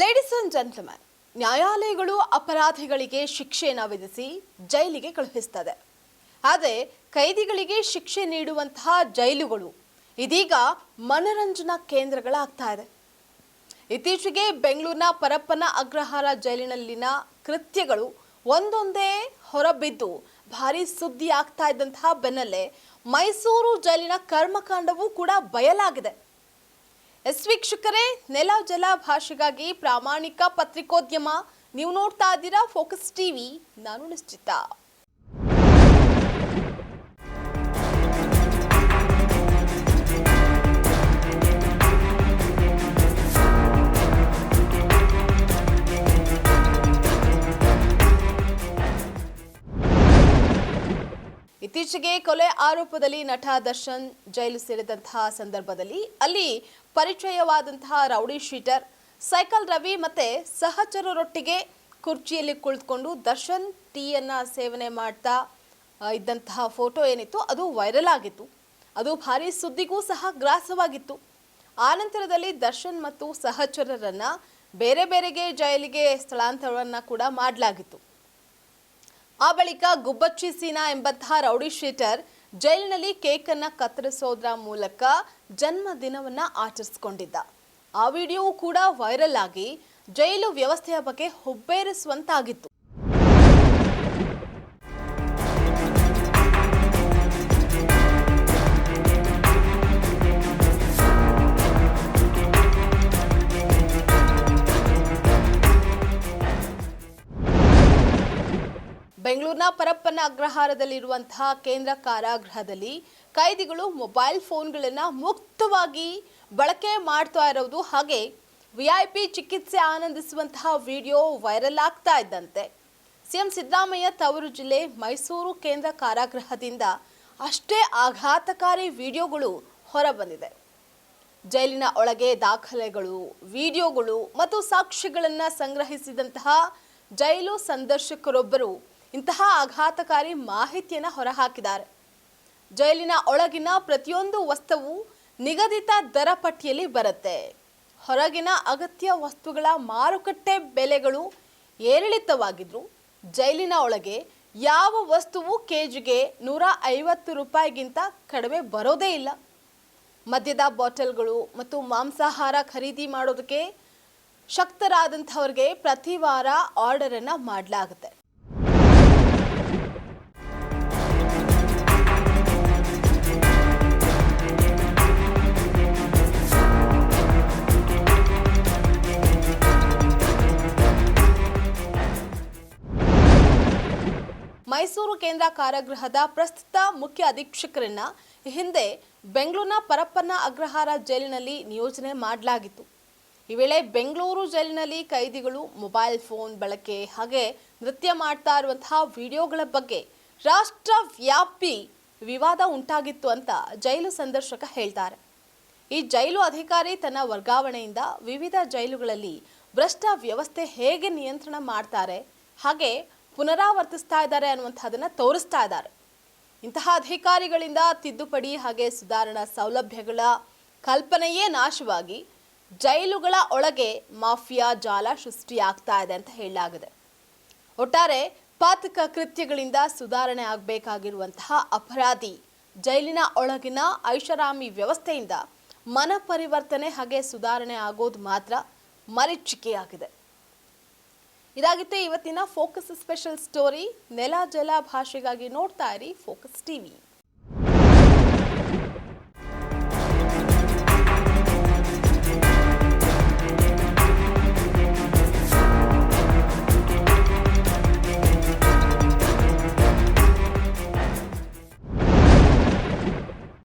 Ladies and gentleman ನ್ಯಾಯಾಲಯಗಳು ಅಪರಾಧಿಗಳಿಗೆ ಶಿಕ್ಷೆಯನ್ನು ವಿಧಿಸಿ ಜೈಲಿಗೆ ಕಳುಹಿಸ್ತದೆ. ಆದರೆ ಕೈದಿಗಳಿಗೆ ಶಿಕ್ಷೆ ನೀಡುವಂತಹ ಜೈಲುಗಳು ಇದೀಗ ಮನರಂಜನಾ ಕೇಂದ್ರಗಳಾಗ್ತಾ ಇದೆ. ಇತ್ತೀಚೆಗೆ ಬೆಂಗಳೂರಿನ ಪರಪ್ಪನ ಅಗ್ರಹಾರ ಜೈಲಿನಲ್ಲಿನ ಕೃತ್ಯಗಳು ಒಂದೊಂದೇ ಹೊರಬಿದ್ದು ಭಾರಿ ಸುದ್ದಿ ಆಗ್ತಾ ಇದ್ದಂತಹ ಬೆನ್ನಲ್ಲೇ ಮೈಸೂರು ಜೈಲಿನ ಕರ್ಮಕಾಂಡವೂ ಕೂಡ ಬಯಲಾಗಿದೆ. ಎಸ್ ವೀಕ್ಷಕರೇ ನೆಲ ಜಲ ಭಾಷೆಗಾಗಿ ಪ್ರಾಮಾಣಿಕ ಪತ್ರಿಕೋದ್ಯಮ. ನೀವು ನೋಡ್ತಾ ಇದ್ದೀರಾ ಫೋಕಸ್ ಟಿವಿ. ನಾನು ನಿಶ್ಚಿತ. ಇತ್ತೀಚೆಗೆ ಕೊಲೆ ಆರೋಪದಲ್ಲಿ ನಟ ದರ್ಶನ್ ಜೈಲು ಸೇರಿದಂತಹ ಸಂದರ್ಭದಲ್ಲಿ ಅಲ್ಲಿ ಪರಿಚಯವಾದಂತಹ ರೌಡಿ ಶೀಟರ್, ಸೈಕಲ್ ರವಿ ಮತ್ತೆ ಸಹಚರರೊಟ್ಟಿಗೆ ಕುರ್ಚಿಯಲ್ಲಿ ಕುಳಿತುಕೊಂಡು ದರ್ಶನ್ ಟೀಯನ್ನ ಸೇವನೆ ಮಾಡ್ತಾ ಇದ್ದಂತಹ ಫೋಟೋ ಏನಿತ್ತು ಅದು ವೈರಲ್ ಆಗಿತ್ತು. ಅದು ಭಾರಿ ಸುದ್ದಿಗೂ ಸಹ ಗ್ರಾಸವಾಗಿತ್ತು. ಆನಂತರದಲ್ಲಿ ದರ್ಶನ್ ಮತ್ತು ಸಹಚರರನ್ನ ಬೇರೆ ಬೇರೆಗೆ ಜೈಲಿಗೆ ಸ್ಥಳಾಂತರವನ್ನ ಕೂಡ ಮಾಡಲಾಗಿತ್ತು. ಆ ಬಳಿಕ ಗುಬ್ಬಚ್ಚಿ ಸೀನಾ ಎಂಬಂತಹ ರೌಡಿ ಶೀಟರ್ ಜೈಲಿನಲ್ಲಿ ಕೇಕ್ ಅನ್ನ ಕತ್ತರಿಸೋದ್ರ ಮೂಲಕ ಜನ್ಮ ದಿನವನ್ನ ಆಚರಿಸಿಕೊಂಡಿದ್ದ. ಆ ವಿಡಿಯೋ ಕೂಡ ವೈರಲ್ ಆಗಿ ಜೈಲು ವ್ಯವಸ್ಥೆಯ ಬಗ್ಗೆ ಹುಬ್ಬೇರಿಸುವಂತಾಗಿತ್ತು. ಬೆಂಗಳೂರಿನ ಪರಪ್ಪನ ಅಗ್ರಹಾರದಲ್ಲಿರುವಂತಹ ಕೇಂದ್ರ ಕಾರಾಗೃಹದಲ್ಲಿ ಕೈದಿಗಳು ಮೊಬೈಲ್ ಫೋನ್ಗಳನ್ನು ಮುಕ್ತವಾಗಿ ಬಳಕೆ ಮಾಡ್ತಾ ಇರೋದು. ಹಾಗೆ ವಿಐಪಿ ಚಿಕಿತ್ಸೆ ಆನಂದಿಸುವಂತಹ ವಿಡಿಯೋ ವೈರಲ್ ಆಗ್ತಾ ಇದ್ದಂತೆ. ಸಿಎಂ ಸಿದ್ದರಾಮಯ್ಯ ತವರು ಜಿಲ್ಲೆ ಮೈಸೂರು ಕೇಂದ್ರ ಕಾರಾಗೃಹದಿಂದ ಅಷ್ಟೇ ಆಘಾತಕಾರಿ ವಿಡಿಯೋಗಳು ಹೊರಬಂದಿದೆ. ಜೈಲಿನ ಒಳಗೆ ದಾಖಲೆಗಳು, ವಿಡಿಯೋಗಳು ಮತ್ತು ಸಾಕ್ಷ್ಯಗಳನ್ನು ಸಂಗ್ರಹಿಸಿದಂತಹ ಜೈಲು ಸಂದರ್ಶಕರೊಬ್ಬರು ಇಂತಹ ಆಘಾತಕಾರಿ ಮಾಹಿತಿಯನ್ನು ಹೊರಹಾಕಿದ್ದಾರೆ. ಜೈಲಿನ ಒಳಗಿನ ಪ್ರತಿಯೊಂದು ವಸ್ತುವು ನಿಗದಿತ ದರ ಪಟ್ಟಿಯಲ್ಲಿ ಬರುತ್ತೆ. ಹೊರಗಿನ ಅಗತ್ಯ ವಸ್ತುಗಳ ಮಾರುಕಟ್ಟೆ ಬೆಲೆಗಳು ಏರಿಳಿತವಾಗಿದ್ರು ಜೈಲಿನ ಒಳಗೆ ಯಾವ ವಸ್ತುವು ಕೆಜಿಗೆ ನೂರ ಐವತ್ತು ರೂಪಾಯಿಗಿಂತ ಕಡಿಮೆ ಬರೋದೇ ಇಲ್ಲ. ಮದ್ಯದ ಬಾಟಲ್ಗಳು ಮತ್ತು ಮಾಂಸಾಹಾರ ಖರೀದಿ ಮಾಡೋದಕ್ಕೆ ಶಕ್ತರಾದಂಥವ್ರಿಗೆ ಪ್ರತಿ ವಾರ ಆರ್ಡರನ್ನು ಮಾಡಲಾಗುತ್ತೆ. ಮೈಸೂರು ಕೇಂದ್ರ ಕಾರಾಗೃಹದ ಪ್ರಸ್ತುತ ಮುಖ್ಯ ಅಧೀಕ್ಷಕರನ್ನ ಹಿಂದೆ ಬೆಂಗಳೂರಿನ ಪರಪ್ಪನ ಅಗ್ರಹಾರ ಜೈಲಿನಲ್ಲಿ ನಿಯೋಜನೆ ಮಾಡಲಾಗಿತ್ತು. ಈ ವೇಳೆ ಬೆಂಗಳೂರು ಜೈಲಿನಲ್ಲಿ ಕೈದಿಗಳು ಮೊಬೈಲ್ ಫೋನ್ ಬಳಕೆ ಹಾಗೆ ನೃತ್ಯ ಮಾಡ್ತಾ ಇರುವಂತಹ ವಿಡಿಯೋಗಳ ಬಗ್ಗೆ ರಾಷ್ಟ್ರವ್ಯಾಪಿ ವಿವಾದ ಉಂಟಾಗಿತ್ತು ಅಂತ ಜೈಲು ಸಂದರ್ಶಕ ಹೇಳ್ತಾರೆ. ಈ ಜೈಲು ಅಧಿಕಾರಿ ತನ್ನ ವರ್ಗಾವಣೆಯಿಂದ ವಿವಿಧ ಜೈಲುಗಳಲ್ಲಿ ಭ್ರಷ್ಟ ವ್ಯವಸ್ಥೆ ಹೇಗೆ ನಿಯಂತ್ರಣ ಮಾಡ್ತಾರೆ ಹಾಗೆ ಪುನರಾವರ್ತಿಸ್ತಾ ಇದ್ದಾರೆ ಅನ್ನುವಂಥದ್ದನ್ನ ತೋರಿಸ್ತಾ ಇದ್ದಾರೆ. ಇಂತಹ ಅಧಿಕಾರಿಗಳಿಂದ ತಿದ್ದುಪಡಿ ಹಾಗೆ ಸುಧಾರಣಾ ಸೌಲಭ್ಯಗಳ ಕಲ್ಪನೆಯೇ ನಾಶವಾಗಿ ಜೈಲುಗಳ ಒಳಗೆ ಮಾಫಿಯಾ ಜಾಲ ಸೃಷ್ಟಿಯಾಗ್ತಾ ಇದೆ ಅಂತ ಹೇಳಲಾಗಿದೆ. ಒಟ್ಟಾರೆ ಪಾತಕ ಕೃತ್ಯಗಳಿಂದ ಸುಧಾರಣೆ ಆಗಬೇಕಾಗಿರುವಂತಹ ಅಪರಾಧಿ ಜೈಲಿನ ಒಳಗಿನ ಐಷಾರಾಮಿ ವ್ಯವಸ್ಥೆಯಿಂದ ಮನ ಪರಿವರ್ತನೆ ಹಾಗೆ ಸುಧಾರಣೆ ಆಗೋದು ಮಾತ್ರ ಮರೀಚಿಕೆಯಾಗಿದೆ. ಇದಾಗಿತ್ತು ಇವತ್ತಿನ ಫೋಕಸ್ ಸ್ಪೆಷಲ್ ಸ್ಟೋರಿ ನೆಲ ಜಲ ಭಾಷೆಗಾಗಿ ನೋಡ್ತಾ ಇರಿ ಫೋಕಸ್ ಟಿವಿ